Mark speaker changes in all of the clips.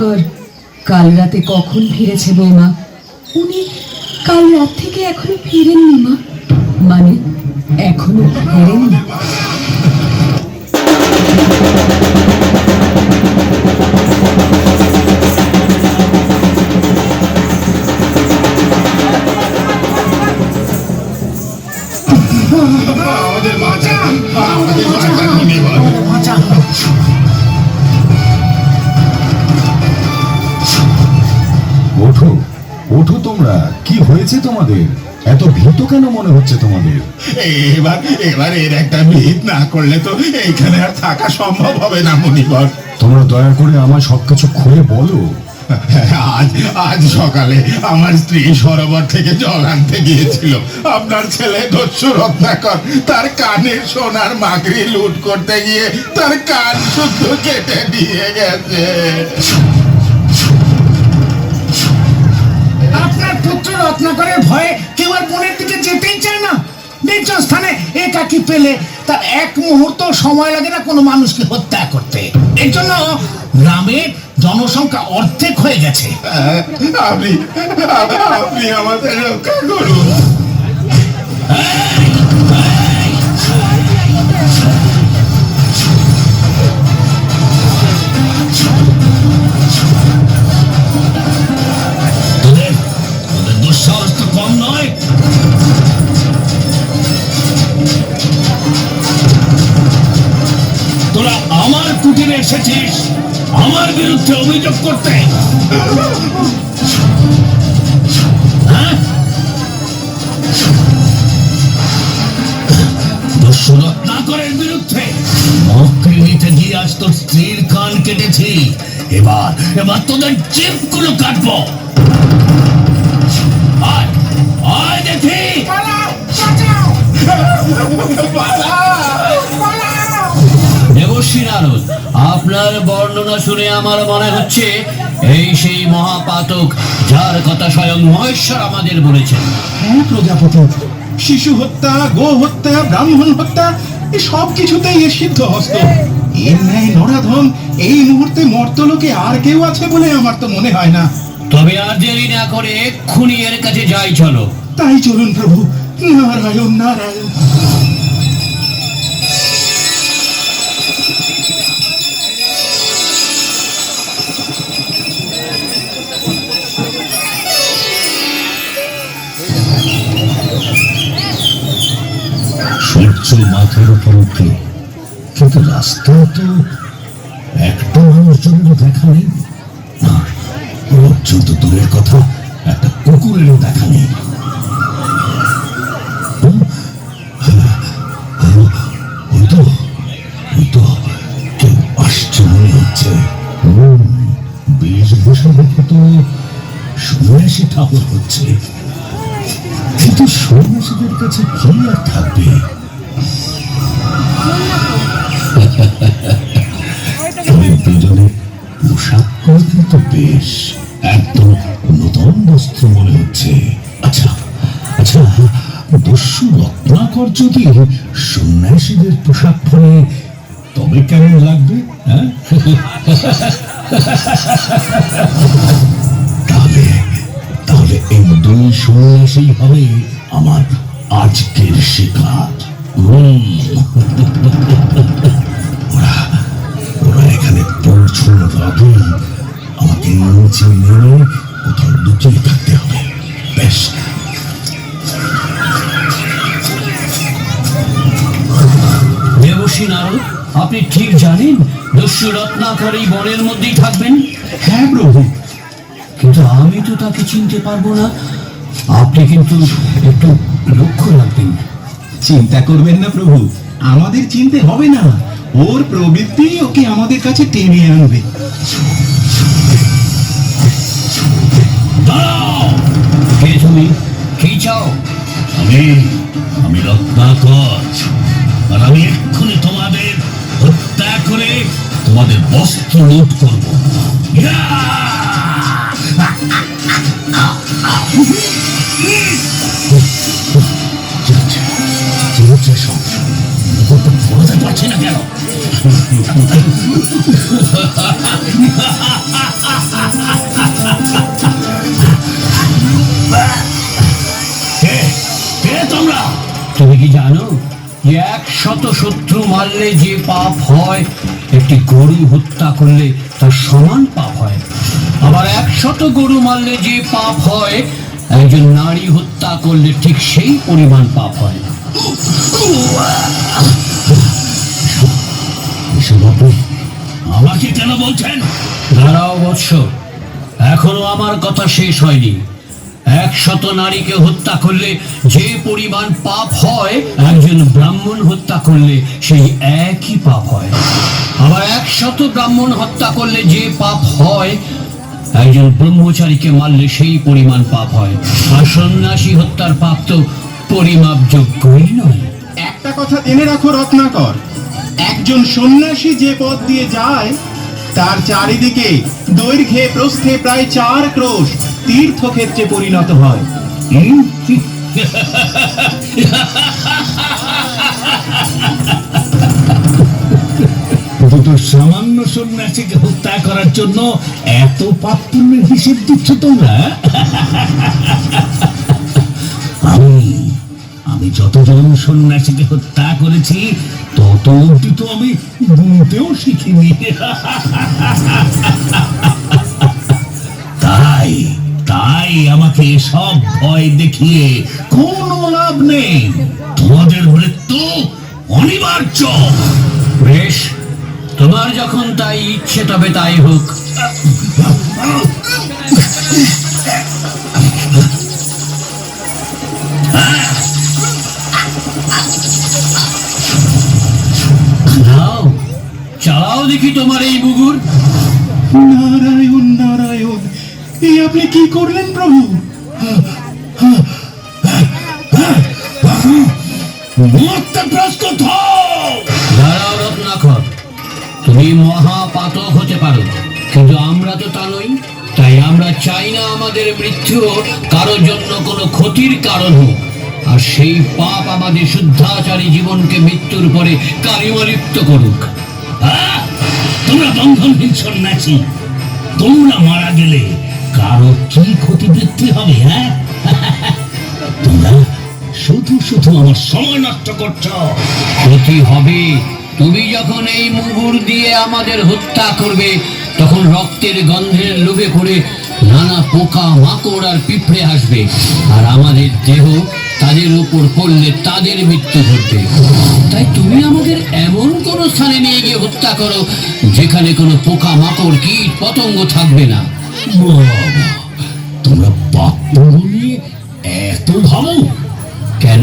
Speaker 1: রত্নাকর কাল রাতে কখন ফিরেছে বৌমা? উনি কাল রাত থেকে এখনও ফিরেননি মা। মানে এখনও
Speaker 2: আমাদের বাঁচা আমাদের বাঁচা।
Speaker 3: হয়েছে তোমাদের? এত ভীত কেন মনে হচ্ছে তোমাদের?
Speaker 2: এবার এবার এর একটা ভিত না করলে তো এইখানে আর থাকা সম্ভব হবে না মুনিবর
Speaker 3: তোমরা দয়া করে আমার সবকিছু খুলে বলো।
Speaker 2: আজ আজ সকালে আমার স্ত্রী সরোবর থেকে জল আনতে গিয়েছিল। আপনার ছেলে দস্যু রত্নাকর তার কানে সোনার মাকড়ি লুট করতে গিয়ে তার কান শুদ্ধ কেটে দিয়ে গেছে।
Speaker 4: পুত্র রত্নাকরের ভয়ে কেউ আর বনের দিকে যেতেই চায় না। নির্জন স্থানে একাকি পেলে তার এক মুহূর্ত সময় লাগে না কোনো মানুষকে হত্যা করতে। এর জন্য গ্রামের জনসংখ্যা অর্ধেক হয়ে গেছে।
Speaker 2: আপনি আপনি আমাদের রক্ষা করুন।
Speaker 4: এসেছিস? আমার বিরুদ্ধে অভিযোগ করতে। হ্যাঁ? দস্যু রত্নাকরের বিরুদ্ধে। মক্রি গিয়ে আজ তোর স্ত্রীর কান কেটেছি। এবার এবার তোদের চিপগুলো কাটবো। আয় আয় দেখি।
Speaker 5: নারদ। আপনার বর্ণনা শুনে আমার মনে হচ্ছে এই সেই মহাপাতক যার কথা স্বয়ং মহেশ্বর আমাদের বলেছেন।
Speaker 6: হ্যাঁ প্রজাপতি। শিশু হত্যা গো হত্যা ব্রাহ্মণ হত্যা সব কিছুতেই এ সিদ্ধ হস্ত। এর ন্যায় নরাধম এই মুহূর্তে মর্তলোকে আর কেউ আছে বলে আমার তো মনে হয় না।
Speaker 5: তবে আর দেরি না করে এক্ষুনি এর কাছে যাই চলো।
Speaker 6: তাই চলুন প্রভু নারায়ণ নারায়ণ।
Speaker 4: সূর্য মাথার উপর উঠে। কিন্তু রাস্তায় তো একটা মানুষজনেরও দেখা নেই। পর্যন্ত দূরের কথা, একটা কুকুরেরও দেখা নেই। ওই ওই ঠাকুর হচ্ছে। কিন্তু সন্ন্যাসীদের কাছে কি আর থাকবে। কিন্তু বেশ। একদম নতুন বস্ত্র মনে হচ্ছে। আচ্ছা আচ্ছা দস্যু যদি সন্ন্যাসীদের পোশাক পরে, তবে কেমন লাগবে হ্যাঁ? তাহলে তাহলে এই দুই সন্ন্যাসী হবে আমার আজকের শিকার। হুম। ওরা ওরা এখানে পৌঁছানোর আগেই আমাকে নিচে নেমে কোথাও লুকিয়ে থাকতে হবে। বেশ।
Speaker 5: দেবশ্রী নারদ আপনি ঠিক জানেন দস্যু রত্নাকর এই বনের মধ্যেই থাকবেন?
Speaker 6: হ্যাঁ প্রভু।
Speaker 5: কিন্তু আমি তো তাকে চিনতে পারব না। আপনি কিন্তু একটু লক্ষ্য রাখবেন।
Speaker 6: চিন্তা করবেন না প্রভু, আমাদের চিনতে হবে না। ওর প্রবৃত্তি ওকে আমাদের কাছে টেনে আনবে।
Speaker 4: আমি রত্নাকর। আমি এক্ষুনি তোমাদের হত্যা করে তোমাদের বস্ত্র লুট করব।
Speaker 6: চিরচের সব।
Speaker 4: ঘুমাতে পারছি না কেন? কে? কে
Speaker 5: তুমি কি জানো? যে এক শত শত্রু মারলে যে পাপ হয়, একটি গরু হত্যা করলে তার সমান পাপ হয়। আবার এক শত গরু মারলে যে পাপ হয়, একজন নারী হত্যা করলে ঠিক সেই পরিমাণ পাপ হয়।
Speaker 4: আমাকে কেন বলছেন?
Speaker 5: দাঁড়াও বৎস। এখনও আমার কথা শেষ হয়নি। একশত নারীকে হত্যা করলে যে পরিমাণ পাপ হয় একজন ব্রাহ্মণ হত্যা করলে সেই একই পাপ হয়। আবার একশত ব্রাহ্মণ হত্যা করলে যে পাপ হয় একজন ব্রহ্মচারীকে মারলে সেই পরিমাণ পাপ হয়। আর সন্ন্যাসী হত্যার পাপ তো পরিমাপযোগ্যই নয়।
Speaker 6: একটা কথা জেনে রাখো রত্নাকর। একজন সন্ন্যাসী যে পথ দিয়ে যায় তার চারিদিকে দৈর্ঘ্যে প্রস্থে প্রায় চার ক্রোশ তীর্থক্ষেত্রে পরিণত হয়?
Speaker 4: দুটো সামান্য সন্ন্যাসীকে হত্যা করার জন্য এত পাপ পুণ্যের হিসেব দিচ্ছ তোমরা? যতজন সন্ন্যাসীকে হত্যা করেছি তত অব্দি তো আমি গুনতেও শিখিনি। তাই তাই আমাকে সব ভয় দেখিয়ে কোনো লাভ নেই। তোমাদের মৃত্যু অনিবার্য।
Speaker 5: বেশ তোমার যখন তাই ইচ্ছে তবে তাই হোক। নাও চালাও দেখি তোমার এই মুগুর।
Speaker 6: নারায়ণ নারায়ণ এই আপনি কি করলেন প্রভু?
Speaker 4: মরতে
Speaker 5: দাঁড়াও রত্নাকর তুমি মহাপাতক হতে পারো কিন্তু আমরা তো তা নই। তাই আমরা চাই না আমাদের মৃত্যু কারোর জন্য কোনো ক্ষতির কারণ হোক। আর সেই পাপ আমাদের শুদ্ধাচারী জীবনকে মৃত্যুর পরে কারিমালিপ্ত করুক।
Speaker 4: আহ! তোমরা বন্ধনহীন সন্ন্যাসী, তোমরা মারা গেলে কারও কি ক্ষতিবৃত্তি হবে হ্যাঁ? তোমরা শুধু শুধু আমার সময় নষ্ট করছ।
Speaker 5: ক্ষতি হবে। তুমি যখন এই মুগুর দিয়ে আমাদের হত্যা করবে, তখন রক্তের গন্ধের লোভে করে নানা পোকা মাকড় আর পিঁপড়ে আসবে আর আমাদের দেহ তাদের উপর পড়লে তাদের মৃত্যু ঘটবে। তাই তুমি আমাদের এমন কোনো স্থানে নিয়ে গিয়ে হত্যা করো, যেখানে কোনো পোকা মাকড় কীট, পতঙ্গ থাকবে না।
Speaker 4: তোমরা এত ভাবো?
Speaker 5: কেন?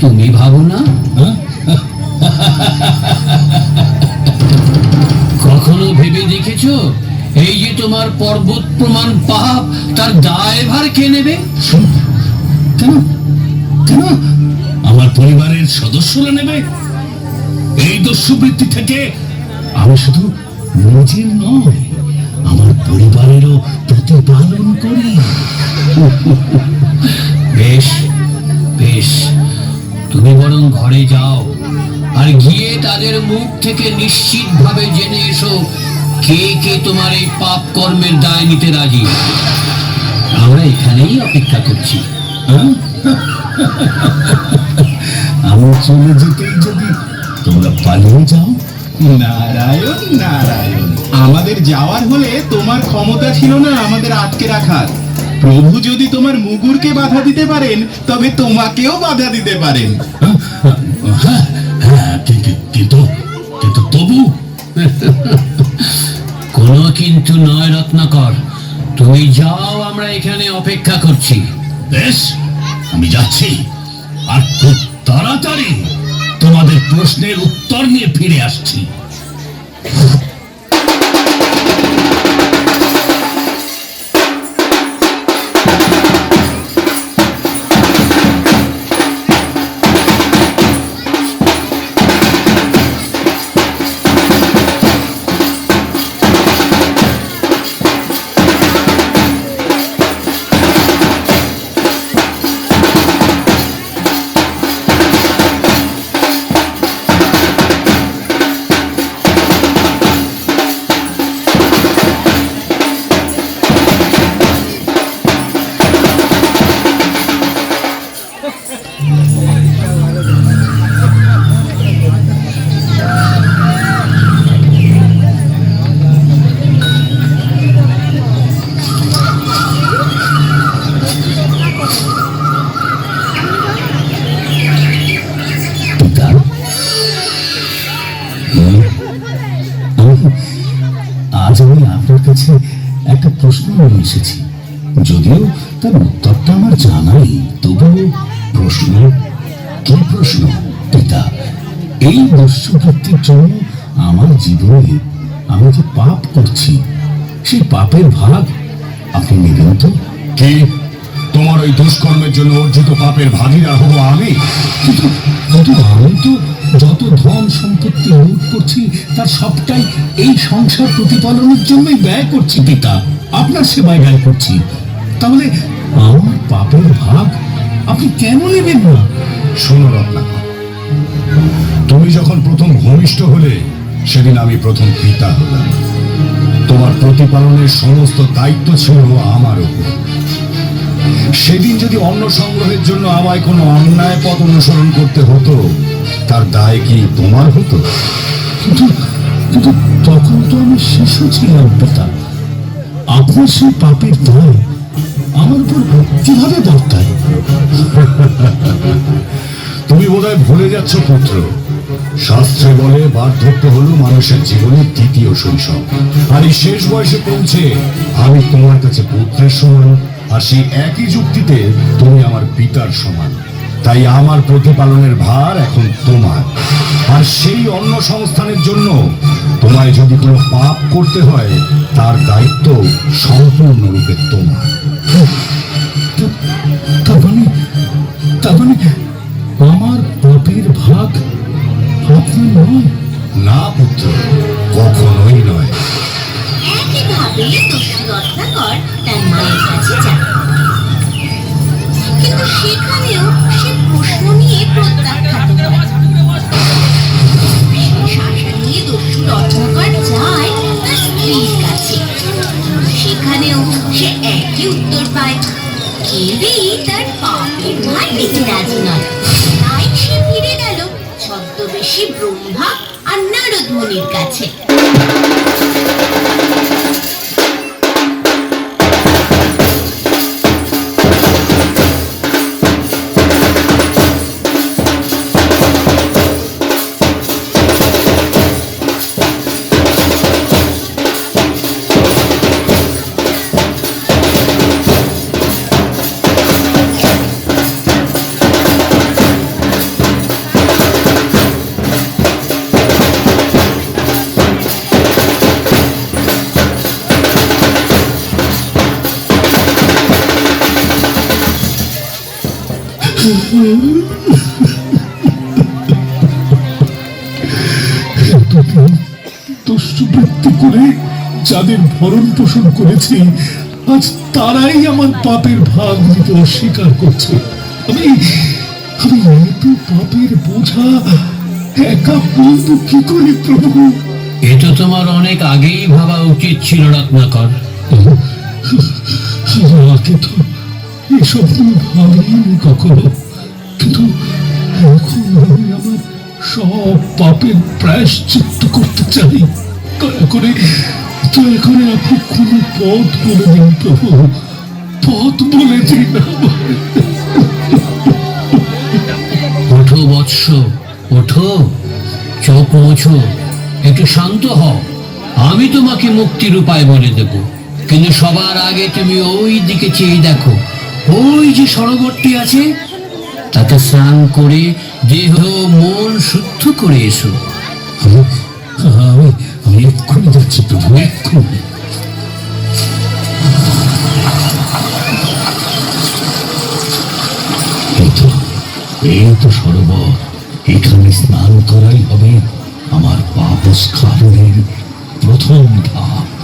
Speaker 5: তুমি ভাবো না?
Speaker 4: হ্যাঁ?
Speaker 5: কখনো ভেবে দেখেছ? এই যে তোমার পর্বত প্রমাণ পাপ তার দায়ভার কে নেবে?
Speaker 4: কেন? কেন? আমার পরিবারের সদস্যরা নেবে? এই দস্যুবৃত্তি থেকে আমি শুধু নিজের নয় আমার পরিবারেরও প্রতিপালন করি।
Speaker 5: বেশ বেশ। তুমি বরং ঘরে যাও আর গিয়ে তাদের মুখ থেকে নিশ্চিতভাবে জেনে এসো কে কে তোমার এই পাপ কর্মের দায় নিতে রাজি। আমরা এখানেই অপেক্ষা করছি?
Speaker 4: আমি চলে যেতেই যদি তোমরা পালিয়ে যাও।
Speaker 6: নারায়ণ নারায়ণ। আমাদের যাওয়ার হলে তোমার ক্ষমতা ছিল না আমাদের আটকে রাখার। প্রভু যদি তোমার মুগুরকে বাধা দিতে পারেন তবে তোমাকেও বাধা দিতে পারেন।
Speaker 4: হ্যাঁ হ্যাঁ কিন্তু কিন্তু তবু
Speaker 5: কোনো কিন্তু নয় রত্নাকর। তুমি যাও আমরা এখানে অপেক্ষা করছি।
Speaker 4: বেশ আমি যাচ্ছি। আর খুব তাড়াতাড়ি তোমাদের প্রশ্নের উত্তর নিয়ে ফিরে আসছি। একটা এসেছি। যদিও তার উত্তরটা আমার জানাই তবুও প্রশ্ন কি প্রশ্ন পিতা? এই দস্যুবৃত্তির জন্য আমার জীবনে আমি যে পাপ করছি সেই পাপের ভাগ আপনি নেবেন তো?
Speaker 3: কি? তোমার ওই দুষ্কর্মের জন্য অর্জিত পাপের ভাগিদার হব আমি?
Speaker 4: কিন্তু কিন্তু আমি তো যত ধন সম্পত্তি লুট করছি, তার সবটাই এই সংসার প্রতিপালনের জন্যই ব্যয় করছি, পিতা। আপনার সেবায় ব্যয় করছি। তাহলে আমার পাপের ভাগ আপনি কেন নেবেন না?
Speaker 3: শোনো রত্নাকর তুমি যখন প্রথম ভূমিষ্ঠ হলে, সেদিন আমি প্রথম পিতা হলাম তোমার প্রতিপালনের সমস্ত দায়িত্ব ছিল আমার উপর। সেদিন যদি অন্ন সংগ্রহের জন্য আমায় কোনো অন্যায় পথ অনুসরণ করতে হতো, তার দায় কি তোমার হতো?
Speaker 4: কিন্তু তখন তো আমি শিশু ছিলাম, পিতা। আপনার সেই পাপের দায় আমার উপর কীভাবে বর্তায়?
Speaker 3: তুমি বোধহয় ভুলে যাচ্ছ, পুত্র। শাস্ত্রে বলে, বার্ধক্য হলো মানুষের জীবনের দ্বিতীয় শৈশব। আর এই শেষ বয়সে পৌঁছে আমি তোমার কাছে পুত্রের সমান আর সেই একই যুক্তিতে তুমি আমার পিতার সমান। তাই আমার প্রতিপালনের ভার এখন তোমার। আর সেই অন্য সংস্থানের জন্য তোমায় যদি কোনো পাপ করতে হয়, তার দায়িত্ব সম্পূর্ণরূপে তোমার।
Speaker 7: ছদ্মবেশী ব্রহ্মা আর নারদ মুনির কাছে।
Speaker 4: করে যাদের ভরণ পোষণ করেছি আজ তারাই আমার পাপের ভাগ নিতে অস্বীকার করছে। আমি আমি এত পাপের বোঝা একা বলব কি করে প্রভু?
Speaker 5: এ তো তোমার অনেক আগেই ভাবা উচিত ছিল রত্নাকর।
Speaker 4: আগে তো এসব ভাবিনি কখনো কিন্তু এখন আমি আমার সব পাপের প্রায়শ্চিত্ত করতে চাই দয়া করে দয়া করে আপনি কোনো পথ বলে দিন প্রভু পথ বলে দিন
Speaker 5: ওঠো বৎস ওঠো চোখ মোছো একটু শান্ত হও আমি তোমাকে মুক্তির উপায় বলে দেব কিন্তু সবার আগে তুমি ওই দিকে চেয়ে দেখো। ওই যে সরোবরটি আছে, তাতে স্নান করে দেহ মন শুদ্ধ করে এসো।
Speaker 4: আমি আমি এক্ষুনি যাচ্ছি প্রভু, এক্ষুনি। এই তো সরোবর, এখানে স্নান করাই হবে আমার পাপ স্খলনের প্রথম ধাপ।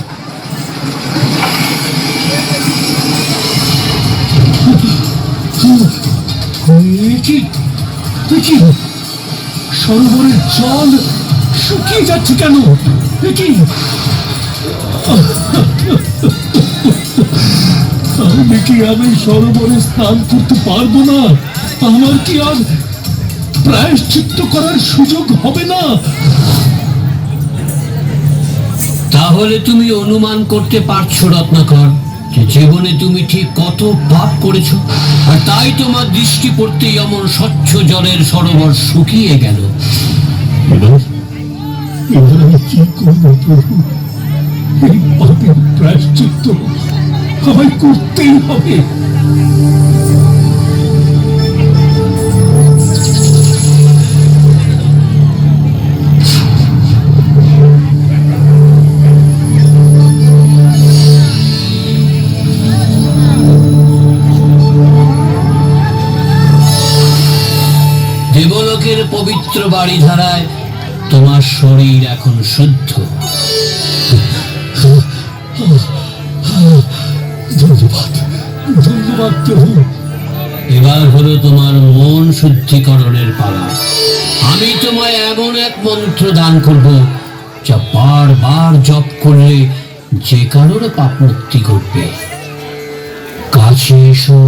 Speaker 4: সরোবরের জল শুকিয়ে যাচ্ছে কেন? কি? আমি কি আমি সরোবরে স্নান করতে পারব না? আমার কি আর প্রায়শ্চিত্ত করার সুযোগ হবে না?
Speaker 5: তাহলে তুমি অনুমান করতে পারছ, রত্নাকর। জীবনে তুমি ঠিক কত পাপ করেছ, আর তাই তোমার দৃষ্টি পড়তেই এমন স্বচ্ছ জলের সরোবর শুকিয়ে গেল।
Speaker 4: করতেই হবে।
Speaker 5: দেবলোকের পবিত্র বাড়ি ধারায় তোমার শরীর এখন শুদ্ধ।
Speaker 4: ধন্যবাদ ধন্যবাদ প্রভু।
Speaker 5: এবার হলো তোমার মন শুদ্ধিকরণের পালা। আমি তোমায় এমন এক মন্ত্র দান করব যা বারবার জপ করলে যে কারোর পাপ মুক্তি ঘটবে। কাছে এসো।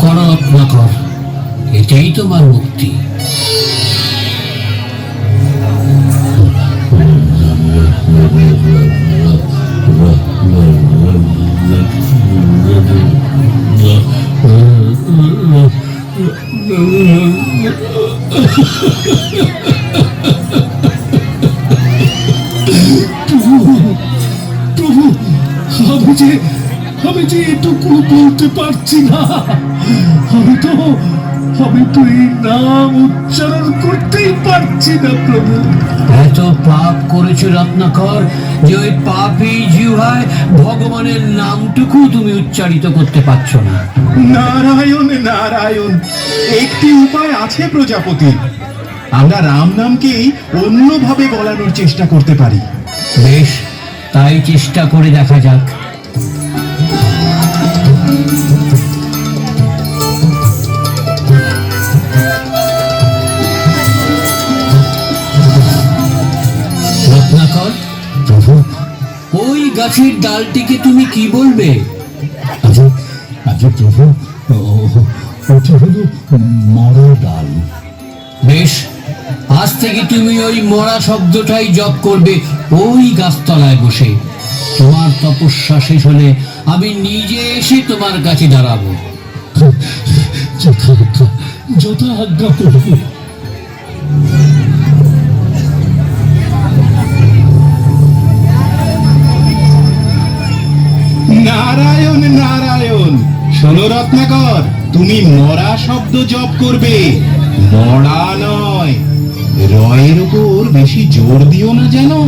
Speaker 5: তুমি জপ করো এটাই তোমার মুক্তি।
Speaker 4: যে এটুকু বলতে পারছি না। আমি তো আমি তো এই নাম উচ্চারণ করতেই পারছি না প্রভু।
Speaker 5: এত পাপ করেছ রত্নাকর যে ওই পাপি জিহায় ভগবানের নামটুকু তুমি উচ্চারিত করতে পারছ না।
Speaker 6: নারায়ণ নারায়ণ একটি উপায় আছে প্রজাপতি। আমরা রাম নামকেই অন্যভাবে বলানোর চেষ্টা করতে পারি।
Speaker 5: বেশ তাই চেষ্টা করে দেখা যাক। গাছের ডালটিকে তুমি কি বলবে?
Speaker 4: আজ আজ প্রভু ও- ওটা হলো মরা ডাল।
Speaker 5: বেশ আজ থেকে তুমি ওই মরা শব্দটাই জপ করবে ওই গাছতলায় বসে। তোমার তপস্যা শেষ হলে আমি নিজে এসে তোমার কাছে দাঁড়াবো।
Speaker 4: যথা আজ্ঞা যথা প্রভু।
Speaker 6: নারায়ণ নারায়ণ। শোনো রত্নাকর, তুমি মরা শব্দ জপ করবে, মরা নয়। রয়ের উপর বেশি জোর দিও না জানো